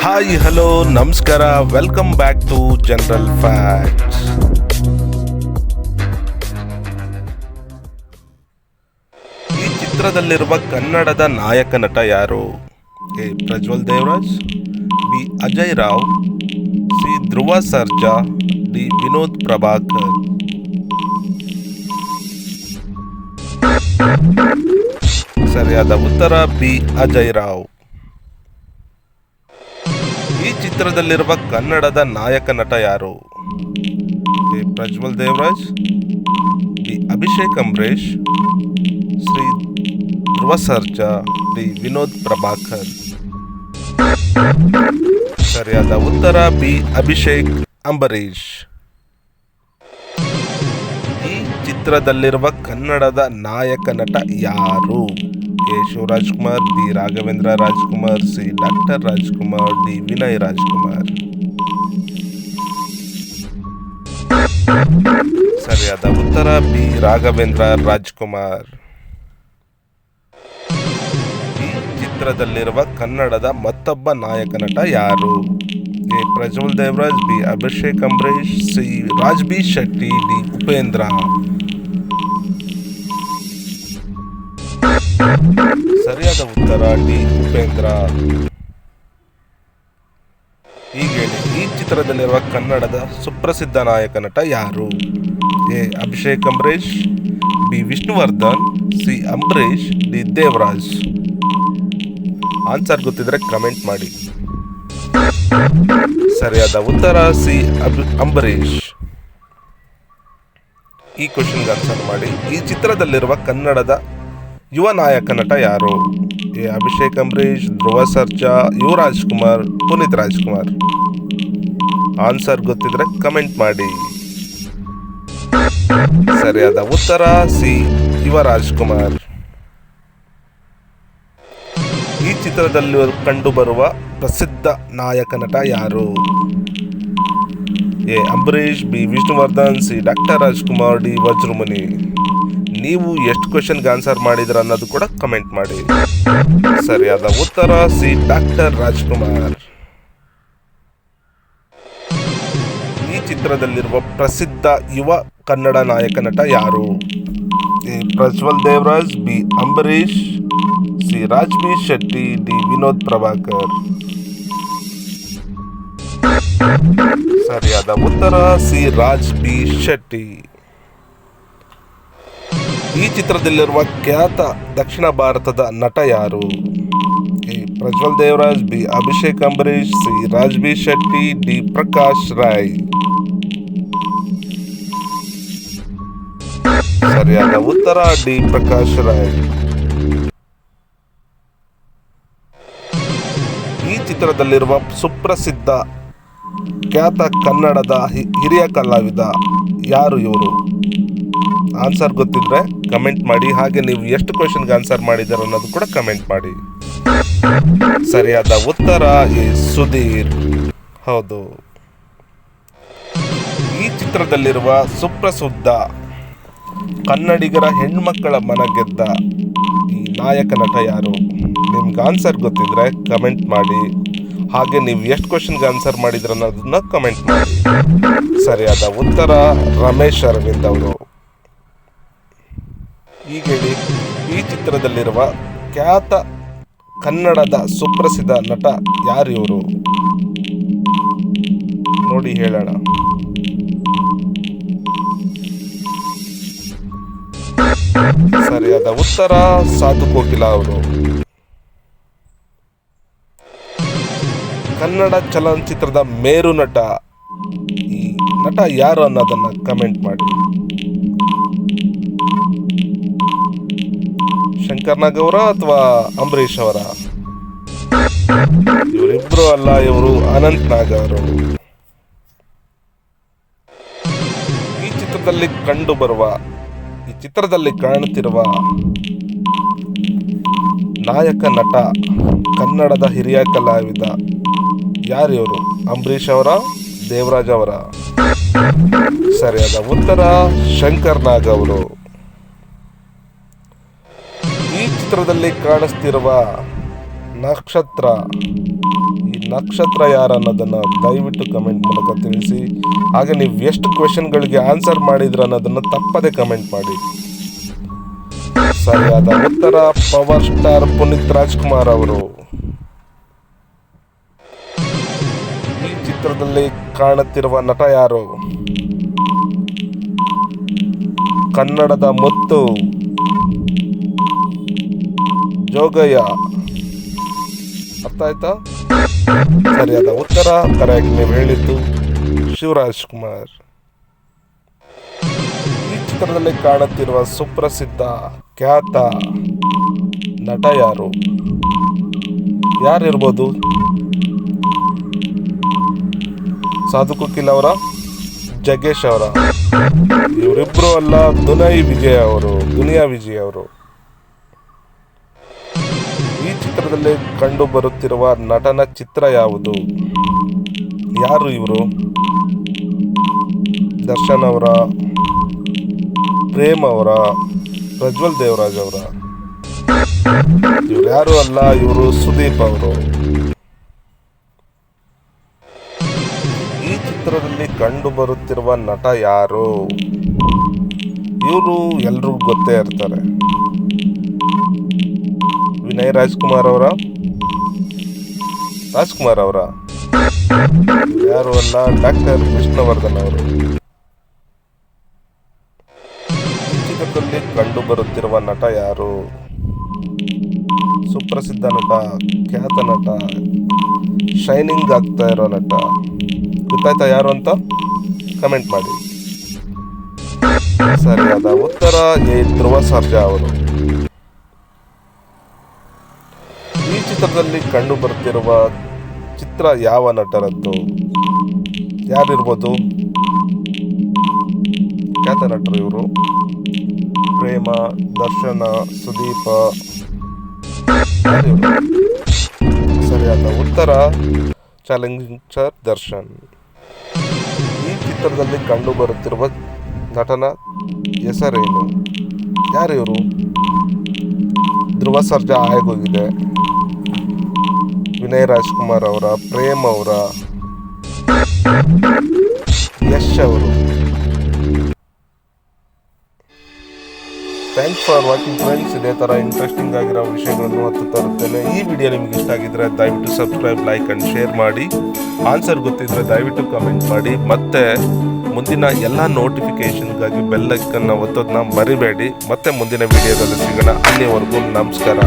Hi hello ನಮಸ್ಕಾರ welcome back to general facts ಈ ಚಿತ್ರದಲ್ಲಿರುವ ಕನ್ನಡದ ನಾಯಕ ನಟ ಯಾರು? A. Prajwal Devaraj, B. Ajay Rao, C. Dhruva Sarja, D. Vinod Prabhakar. ಸರಿಯಾದ ಉತ್ತರ, ಬಿ. ಅಜಯ್ ರಾವ್. ಈ ಚಿತ್ರದಲ್ಲಿರುವ ಕನ್ನಡದ ನಾಯಕ ನಟ ಯಾರು? Shri Prajwal Devaraj, D Abhishek Ambareesh Shri Dhruva Sarja D Vinod Prabhakar. ಸರಿಯಾದ ಉತ್ತರ, ಬಿ ಅಭಿಷೇಕ್ ಅಂಬರೀಶ್ ಈ ಚಿತ್ರದಲ್ಲಿರುವ ಕನ್ನಡದ ನಾಯಕ ನಟ ಯಾರು? A Shivaraj Kumar B Raghavendra Rajkumar, C. Doctor Rajkumar, D. Vinay Rajkumar. ಸರಿಯಾದ ಉತ್ತರ ಬಿ ರಾಘವೇಂದ್ರ ರಾಜ್ಕುಮಾರ್. ಈ ಚಿತ್ರದಲ್ಲಿರುವ ಕನ್ನಡದ ಮತ್ತೊಬ್ಬ ನಾಯಕ ನಟ ಯಾರು? A Prajwal Devaraj B Abhishek Ambareesh, C. Raj B Shetty, D. Upendra. ಸರಿಯಾದ ಉತ್ತರ ಡಿ. ಉಪೇಂದ್ರ. ಹೀಗೆ ಈ ಚಿತ್ರದಲ್ಲಿರುವ ಕನ್ನಡದ ಸುಪ್ರಸಿದ್ಧ ನಾಯಕ ನಟ ಯಾರು? A. Abhishek Ambareesh B. Vishnuvardhan, C. Ambareesh D. Devaraj. Answer ಗೊತ್ತಿದ್ರೆ ಕಮೆಂಟ್ ಮಾಡಿ. ಸರಿಯಾದ ಉತ್ತರ ಸಿ. ಅಂಬರೀಷ್. ಈ ಕ್ವಶನ್ಗೆ ಆನ್ಸರ್ ಮಾಡಿ. ಈ ಚಿತ್ರದಲ್ಲಿರುವ ಕನ್ನಡದ ಯುವ ನಾಯಕ ನಟ ಯಾರು? ಎ. ಅಭಿಷೇಕ್ ಅಂಬರೀಷ್ ಧ್ರುವ ಸರ್ಜಾ, ಯುವರಾಜ್ ಕುಮಾರ್, ಪುನೀತ್ ರಾಜ್ಕುಮಾರ್. ಆನ್ಸರ್ ಗೊತ್ತಿದ್ರೆ ಕಮೆಂಟ್ ಮಾಡಿ. ಸರಿಯಾದ ಉತ್ತರ ಸಿ. ಯುವರಾಜ್ ಕುಮಾರ್ ಈ ಚಿತ್ರದಲ್ಲಿ ಕಂಡುಬರುವ ಪ್ರಸಿದ್ಧ ನಾಯಕ ನಟ ಯಾರು? A. Ambareesh B. Vishnuvardhan, C. Doctor Rajkumar, D. Vajramuni. ನೀವು ಎಷ್ಟು ಕ್ವಶನ್ಗೆ ಆನ್ಸರ್ ಮಾಡಿದ್ರ ಅನ್ನೋದು ಕೂಡ ಕಮೆಂಟ್ ಮಾಡಿ. ಸರಿಯಾದ ಉತ್ತರ, ಸಿ ಡಾಕ್ಟರ್ ರಾಜ್ಕುಮಾರ್. ಈ ಚಿತ್ರದಲ್ಲಿರುವ ಪ್ರಸಿದ್ಧ ಯುವ ಕನ್ನಡ ನಾಯಕ ನಟ ಯಾರು? A, Prajwal Devaraj, B Ambareesh C Raj B Shetty, D, Vinod Prabhakar. ಸರಿಯಾದ ಉತ್ತರ, ಸಿ ರಾಜ್ ಬಿ ಶೆಟ್ಟಿ. ಈ ಚಿತ್ರದಲ್ಲಿರುವ ಖ್ಯಾತ ದಕ್ಷಿಣ ಭಾರತದ ನಟ ಯಾರು? Prajwal Devaraj, B. Abhishek Ambareesh, C. Raj B Shetty, D. Prakash Rai. ಸರಿಯಾದ ಉತ್ತರ, ಡಿ. ಪ್ರಕಾಶ್ ರಾಯ್. ಈ ಚಿತ್ರದಲ್ಲಿರುವ ಸುಪ್ರಸಿದ್ಧ, ಖ್ಯಾತ ಕನ್ನಡದ ಹಿರಿಯ ಕಲಾವಿದ ಯಾರು ಇವರು? ಆನ್ಸರ್ ಗೊತ್ತಿದ್ರೆ ಕಮೆಂಟ್ ಮಾಡಿ, ಹಾಗೆ ನೀವು ಎಷ್ಟು ಕ್ವಶನ್ಗೆ ಆನ್ಸರ್ ಮಾಡಿದಾರೆ ಅನ್ನೋದು ಕೂಡ ಕಮೆಂಟ್ ಮಾಡಿ. ಸರಿಯಾದ ಉತ್ತರ ಈ ಸುಧೀರ್. ಹೌದು. ಈ ಚಿತ್ರದಲ್ಲಿರುವ ಸುಪ್ರಸಿದ್ಧ ಕನ್ನಡಿಗರ ಹೆಣ್ಮಕ್ಕಳ ಮನ ಗೆದ್ದ ಈ ನಾಯಕ ನಟ ಯಾರು? ನಿಮ್ಗೆ ಆನ್ಸರ್ ಗೊತ್ತಿದ್ರೆ ಕಮೆಂಟ್ ಮಾಡಿ, ಹಾಗೆ ನೀವು ಎಷ್ಟು ಕ್ವಶನ್ಗೆ ಆನ್ಸರ್ ಮಾಡಿದ್ರನ್ನೋದನ್ನ ಕಮೆಂಟ್ ಮಾಡಿ. ಸರಿಯಾದ ಉತ್ತರ ರಮೇಶ್ ಅರವಿಂದ್ ಅವರು. ಈಗ ಹೇಳಿ ಈ ಚಿತ್ರದಲ್ಲಿರುವ ಖ್ಯಾತ ಕನ್ನಡದ ಸುಪ್ರಸಿದ್ಧ ನಟ ಯಾರು ಇವರು? ನೋಡಿ ಹೇಳೋಣ. ಸರಿಯಾದ ಉತ್ತರ ಸಾಧು ಕೋಕಿಲ ಅವರು. ಕನ್ನಡ ಚಲನಚಿತ್ರದ ಮೇರು ನಟ ಈ ನಟ ಯಾರು ಅನ್ನೋದನ್ನ ಕಮೆಂಟ್ ಮಾಡಿ. ಶಂಕರ್ ನಾಗ್ ಅವರ ಅಥವಾ ಅಂಬರೀಷ್ ಅವರ? ಇವರಿಬ್ರು ಅಲ್ಲ, ಇವರು ಅನಂತ್ ನಾಗ್ ಅವರು. ಈ ಚಿತ್ರದಲ್ಲಿ ಕಂಡು ಬರುವ, ಈ ಚಿತ್ರದಲ್ಲಿ ಕಾಣುತ್ತಿರುವ ನಾಯಕ ನಟ, ಕನ್ನಡದ ಹಿರಿಯ ಕಲಾವಿದ ಯಾರು ಇವರು? ಅಂಬರೀಷ್ ಅವರ, ದೇವರಾಜ್ ಅವರ? ಸರಿಯಾದ ಉತ್ತರ ಶಂಕರ್ ನಾಗ್ ಅವರು. ಚಿತ್ರದಲ್ಲಿ ಕಾಣಿಸ್ತಿರುವ ನಕ್ಷತ್ರ. ಈ ನಕ್ಷತ್ರ ಯಾರು ಅನ್ನೋದನ್ನು ದಯವಿಟ್ಟು ಕಮೆಂಟ್ ಮೂಲಕ ತಿಳಿಸಿ. ಹಾಗೆ ನೀವು ಎಷ್ಟು ಕ್ವೆಶನ್ಗಳಿಗೆ ಆನ್ಸರ್ ಮಾಡಿದ್ರ ಅನ್ನೋದನ್ನು ತಪ್ಪದೆ ಕಮೆಂಟ್ ಮಾಡಿ. ಸರಿಯಾದ ಉತ್ತರ ಪವರ್ ಸ್ಟಾರ್ ಪುನೀತ್ ರಾಜ್ಕುಮಾರ್ ಅವರು. ಈ ಚಿತ್ರದಲ್ಲಿ ಕಾಣುತ್ತಿರುವ ನಟ ಯಾರು? ಕನ್ನಡದ ಮುತ್ತು. ಜೋಗಯ್ಯ ಅರ್ಥ ಆಯ್ತಾ ಸರಿಯಾದ ಉತ್ತರ, ಕರೆಯಾಗಿ ನೀವು ಹೇಳಿದ್ದು ಶಿವರಾಜ್ ಕುಮಾರ್. ಈ ಚಿತ್ರದಲ್ಲಿ ಕಾಣುತ್ತಿರುವ ಸುಪ್ರಸಿದ್ಧ, ಖ್ಯಾತ ನಟ ಯಾರು? ಯಾರಿರ್ಬೋದು? ಸಾಧು ಕುಕಿಲ್ ಅವರ, ಜಗ್ಗೇಶ್ ಅವರ. ಇವರಿಬ್ಬರು ಅಲ್ಲ, ದುನೈ ವಿಜಯ್ ಅವರು, ದುನಿಯಾ ವಿಜಯ್ ಅವರು. ಚಿತ್ರದಲ್ಲಿ ಕಂಡು ಬರುತ್ತಿರುವ ನಟನ ಚಿತ್ರ ಯಾವುದು? ಯಾರು ಇವರು? ದರ್ಶನ್ ಅವರ, ಪ್ರೇಮ್ ಅವರ, ಪ್ರಜ್ವಲ್ ದೇವರಾಜ್ ಅವರ? ಇವ್ರು ಯಾರು ಅಲ್ಲ, ಇವರು ಸುದೀಪ್ ಅವರು. ಈ ಚಿತ್ರದಲ್ಲಿ ಕಂಡು ಬರುತ್ತಿರುವ ನಟ ಯಾರು? ಇವರು ಎಲ್ರಿಗೂ ಗೊತ್ತೇ ಇರ್ತಾರೆ. ವಿನಯ್ ರಾಜ್ಕುಮಾರ್ ಅವರ? ರಾಜ್ಕುಮಾರ್ ಅವರ? ಯಾರು ಅಲ್ಲ, ಡಾಕ್ಟರ್ ವಿಷ್ಣುವರ್ಧನ್ ಅವರು. ಕಂಡು ಬರುತ್ತಿರುವ ನಟ ಯಾರು? ಸುಪ್ರಸಿದ್ಧ ನಟ, ಖ್ಯಾತ ನಟ, ಶೈನಿಂಗ್ ಆಗ್ತಾ ಇರೋ ನಟ. ಗೊತ್ತಾಯ್ತಾ ಯಾರು ಅಂತ? ಕಮೆಂಟ್ ಮಾಡಿ. ಸರಿಯಾದ ಉತ್ತರ ಎ ಧ್ರುವ ಸರ್ಜಾ ಅವರು. ಚಿತ್ರದಲ್ಲಿ ಕಂಡು ಬರುತ್ತಿರುವ ಚಿತ್ರ ಯಾವ ನಟರದ್ದು ಯಾರಿರ್ಬೋದು? ಖ್ಯಾತ ನಟರು ಇವರು. ಪ್ರೇಮ, ದರ್ಶನ, ಸುದೀಪ? ಸರಿಯಾದ ಉತ್ತರ, ಚಾಲೆಂಜರ್ ದರ್ಶನ್. ಈ ಚಿತ್ರದಲ್ಲಿ ಕಂಡು ಬರುತ್ತಿರುವ ನಟನ ಹೆಸರೇನು? ಯಾರಿವರು? ಧ್ರುವ ಸರ್ಜಾ ಆಗೋಗಿದೆ ವಿನಯ್ ರಾಜ್ಕುಮಾರ್ ಅವರ, ಪ್ರೇಮ್ ಅವರ, ಯಶ್ ಅವರು. ಥ್ಯಾಂಕ್ಸ್ ಫಾರ್ ವಾಚಿಂಗ್ ಫ್ರೆಂಡ್ಸ್ ಇದೇ ಥರ ಇಂಟ್ರೆಸ್ಟಿಂಗ್ ಆಗಿರೋ ವಿಷಯಗಳನ್ನು ಹೊತ್ತು ತರುತ್ತೇನೆ. ಈ ವಿಡಿಯೋ ನಿಮ್ಗೆ ಇಷ್ಟ ಆಗಿದ್ರೆ ದಯವಿಟ್ಟು ಸಬ್ಸ್ಕ್ರೈಬ್ ಲೈಕ್ ಆ್ಯಂಡ್ ಶೇರ್ ಮಾಡಿ. ಆನ್ಸರ್ ಗೊತ್ತಿದ್ರೆ ದಯವಿಟ್ಟು ಕಮೆಂಟ್ ಮಾಡಿ. ಮತ್ತೆ ಮುಂದಿನ ಎಲ್ಲ ನೋಟಿಫಿಕೇಷನ್ಗಾಗಿ ಬೆಲ್ಲಕ್ಕನ್ನು ಒತ್ತೋದನ್ನ ಮರಿಬೇಡಿ. ಮತ್ತೆ ಮುಂದಿನ ವಿಡಿಯೋದಲ್ಲಿ ಸಿಗೋಣ. ಅಲ್ಲಿವರೆಗೂ ನಮಸ್ಕಾರ.